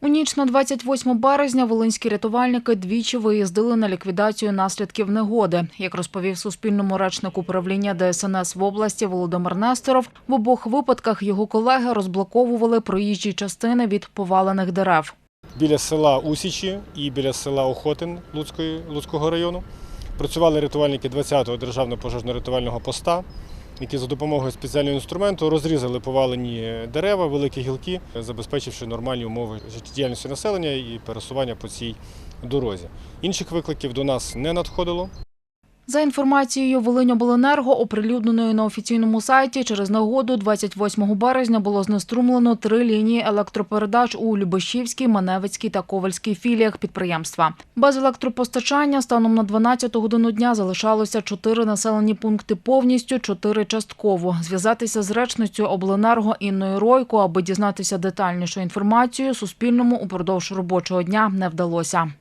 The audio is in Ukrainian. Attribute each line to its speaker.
Speaker 1: У ніч на 28 березня волинські рятувальники двічі виїздили на ліквідацію наслідків негоди. Як розповів Суспільному речник управління ДСНС в області Володимир Несторов, в обох випадках його колеги розблоковували проїжджі частини від повалених дерев.
Speaker 2: біля села Усічі і біля села Охотин Луцького району. Працювали рятувальники 20-го державного пожежно-рятувального поста, які за допомогою спеціального інструменту розрізали повалені дерева, великі гілки, забезпечивши нормальні умови життєдіяльності населення і пересування по цій дорозі. Інших викликів до нас не надходило.
Speaker 1: За інформацією Волиньобленерго, оприлюдненою на офіційному сайті, через негоду 28 березня було знеструмлено три лінії електропередач у Любешівській, Маневицькій та Ковальській філіях підприємства. Без електропостачання станом на 12 годину дня залишалося чотири населені пункти повністю, чотири частково. Зв'язатися з речницею обленерго Інною Ройко, аби дізнатися детальнішу інформацію, Суспільному упродовж робочого дня не вдалося.